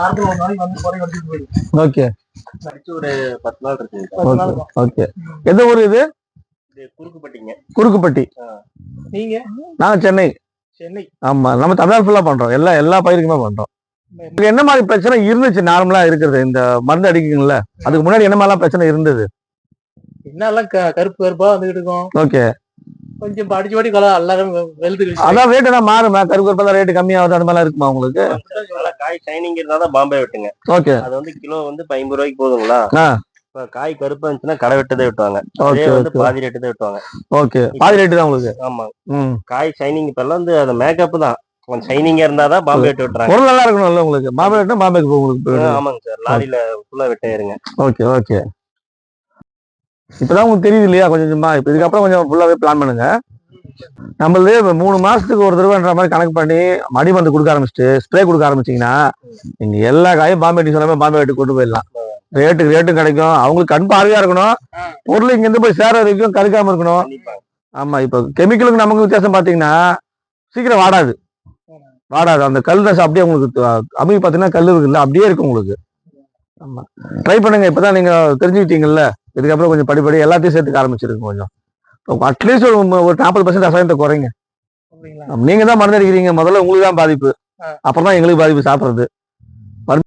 வாரத்துல ஒரு நாளைக்கு வந்து குறை வச்சுட்டு போயிடும் ஓகே. அடிச்சு ஒரு பத்து நாள் இருக்கு. பத்து நாள் ஓகே ஓகே. எந்த ஊர் இது? இது குறுக்குப்பட்டிங்க. குறுக்குப்பட்டி. நீங்க? நான் சென்னை. சென்னை. ஆமா நம்ம தமிழ்நாடு ஃபுல்லா பண்றோம். எல்லா எல்லா பயிருக்குமே பண்றோம். உங்களுக்கு என்ன மாதிரி பிரச்சனை இருந்துச்சு நார்மலா இருக்கிறது? இந்த மருந்து அடிக்குங்கல்ல அதுக்கு முன்னாடி என்ன மாதிரிலாம் பிரச்சனை இருந்தது? என்னெல்லாம் க- கருப்பு கருப்பா வந்துகிட்டு இருக்கும். ஓகே. கொஞ்சம் படிச்சு பாடி கலர் எல்லாரும் வெளுத்து அதான் ரேட் என்ன மாறுமா? கருப்பு கருப்பெல்லாம் ரேட்டு கம்மியாகுது அந்த மாதிரிலாம் இருக்குமா உங்களுக்கு? காய் ஷைனிங் இருந்தாதான் பாம்பே வெட்டுங்க. ஓகே. அது வந்து கிலோ வந்து ஐம்பது ரூபாய்க்கு போதுங்களா. இப்ப காய் கருப்பா இருந்துச்சுன்னா கடை வெட்டதே வெட்டுவாங்க அதே வந்து பாதி ரேட்டு தான் வெட்டுவாங்க ஓகே. பாதி ரேட்டு தான் உங்களுக்கு? ஆமா. காய் ஷைனிங் இப்ப எல்லாம் வந்து அது மேக்கப் தான். கொஞ்சம் ஷைனிங்கா இருந்தாதான் பாம்பே வெட்டு வெட்டுறாங்க. பொருள் நல்லா இருக்கணும்ல உங்களுக்கு? மாம்பழம் ரேட்னா மாம்பழக்கு உங்களுக்கு ஆமாங்க சார். லாரியில ஃபுல்லா வெட்டாயிருங்க ஓகே ஓகே. இப்பதான் உங்களுக்கு தெரியுது இல்லையா? கொஞ்சம் கொஞ்சமா. இப்ப இதுக்கப்புறம் கொஞ்சம் ஃபுல்லாவே பிளான் பண்ணுங்க. நம்மளது மூணு மாசத்துக்கு ஒரு தடவைன்ற மாதிரி கணக்கு பண்ணி மடி மருந்து கொடுக்க ஆரம்பிச்சுட்டு ஸ்ப்ரே கொடுக்க ஆரம்பிச்சீங்கன்னா நீங்க எல்லா காயும் பாம்பே வெட்டி சொல்லாம பாம்பே வெட்டி கொண்டு போயிடலாம். ரேட்டுக்கு ரேட்டும் கிடைக்கும். அவங்களுக்கு கண் பார்வையா இருக்கணும். பொருள் இங்க இருந்து போய் சேர வரைக்கும் கருக்காம இருக்கணும். ஆமா இப்ப கெமிக்கலுக்கு நமக்கு வித்தியாசம் பாத்தீங்கன்னா சீக்கிரம் வாடாது. வாடாது. அந்த கல் ரசம் அப்படியே உங்களுக்கு அஹ், அமுகி பாத்தீங்கன்னா கல் இருக்குல்ல அப்படியே இருக்கும் உங்களுக்கு. ஆமா. ட்ரை பண்ணுங்க. இப்பதான் நீங்க தெரிஞ்சுக்கிட்டீங்கல்ல. இதுக்கப்புறம் கொஞ்சம் படிப்படி எல்லாத்தையும் சேர்த்துக்க ஆரம்பிச்சிருக்கு கொஞ்சம். அட்லீஸ்ட் ஒரு நாற்பது பர்சன்ட் ரசாயனத்தை குறைங்க. நீங்க தான் மருந்து அடிக்கிறீங்க முதல்ல உங்களுக்கு தான் பாதிப்பு. அப்புறம் தான் எங்களுக்கு பாதிப்பு சாப்பிடுறது.